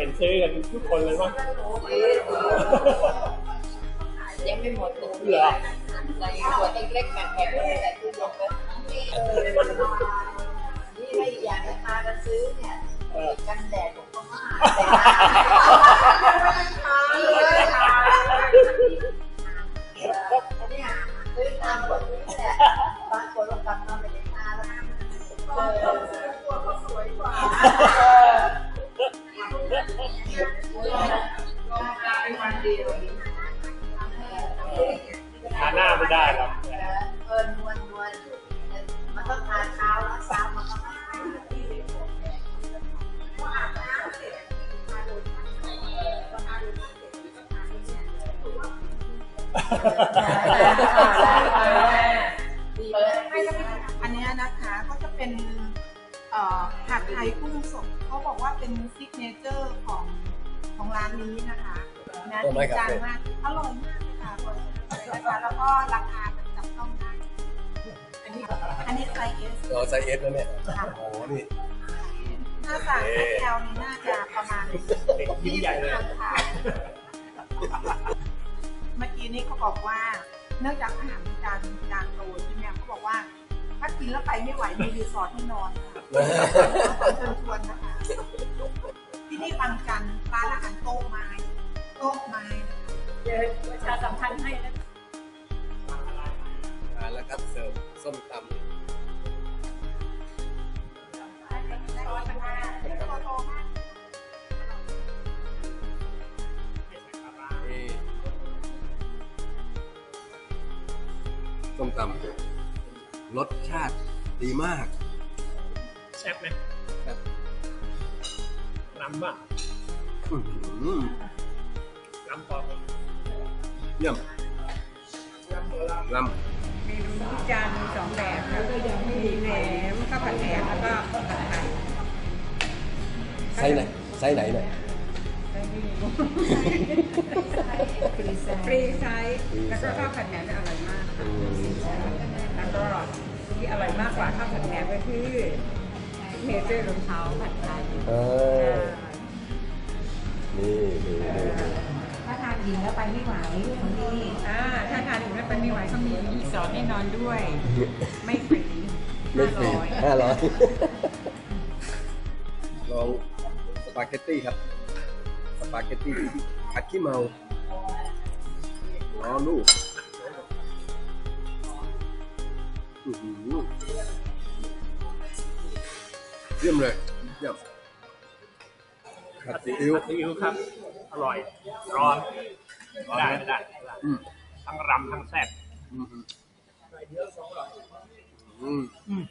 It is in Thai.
กันทุกคนเลยว่ายังไม่หมดตัวเหรอใส่ขวดเล็กๆแข็งๆใส่ตู้เย็นก็นี่ถ้าอีกอย่างที่มากันซื้อเนี่ยเออกันแดดของพม่า วันหาหน้าไม่ได้หรอกเอินนวลนวลมันต้องทาเช้าแล้วเช้ามันก็ดีเลยไม่ก็ไม่อันเนี้ยนะคะก็จะเป็นเอ่อผัดไทยกุ้งสดเขาบอกว่าเป็นซิกเนเจอร์ของของร้านนี้นะคะนะโอ้ไม่ จริงครับจังมากอร่อยมากค่ะอร่อยนะคะแล้วก็ราคาแบบจับต้องได้อันนี้อันนี้ไซส์เอสรอไซส์เอสแล้วเนี่ยโอ้โหนี่ถ้าสั่งไซส์แอลนี่น่าจะประมาณเด็กยิ้มใหญ่เลยคนทานเมื่อกี้นี้เขาบอกว่า เนื่องจากอาหารเป็นจานจานโตใช่ไหมเขาบอกว่าถ้ากินแล้วไปไม่ไหวมีรีสอร์ทให้นอนค่ะขอเชิญชวนนะคะที่นี่บางจันทร์ร้านอาหารโต๊ะไม้ เดี๋ยวประชาสัมพันธ์ให้นะมาแล้วครับเสิร์ฟส้มตได้ร้อยพันห้าตัวโตมากำนี่ส้มตำรสชาติดีมากแซ่บไหมครับน้ำป่ะอื้อหือ น้ำปอมเยี่ยมลเมนูที่จานมีสองแบบค่ะมีแหนมข้าวผัดแหนมแล้วก็ผัดไทยำไซส์ไหนไซส์ไหนเนี่ยฟรีไซส์แล้วก็ข้าวผัดแหนมเนี่ยอร่อยมากอืมแล้วก็ที่อร่อยมากกว่าข้าวผัดแหนมก็คือเมเจอร์รองเท้าผัดไทยเออนี่นี่นี่ นี่ถ้าทานอิ่มแล้วไปไม่ไหวของที่นี่อ่าถ้าทานถึงแล้วเป็นไม่ไหวเขามีรีสอร์ทให้นอนด้วย ไม่ฟรีไม่ฟรีห้าร้อยห้าร้อยลองสปาเกตตี้ครับสปาเกตตี้ผัดขี้เมาล้อลูกเยี่ยมเลยเยี่ยม ผัดซีอิ๊วผัดซีอิ๊วครับ อร่อย ร้อนไม่ได้ไม่ได้อืมทั้งรำทั้งแซ่บอืมอืมอืม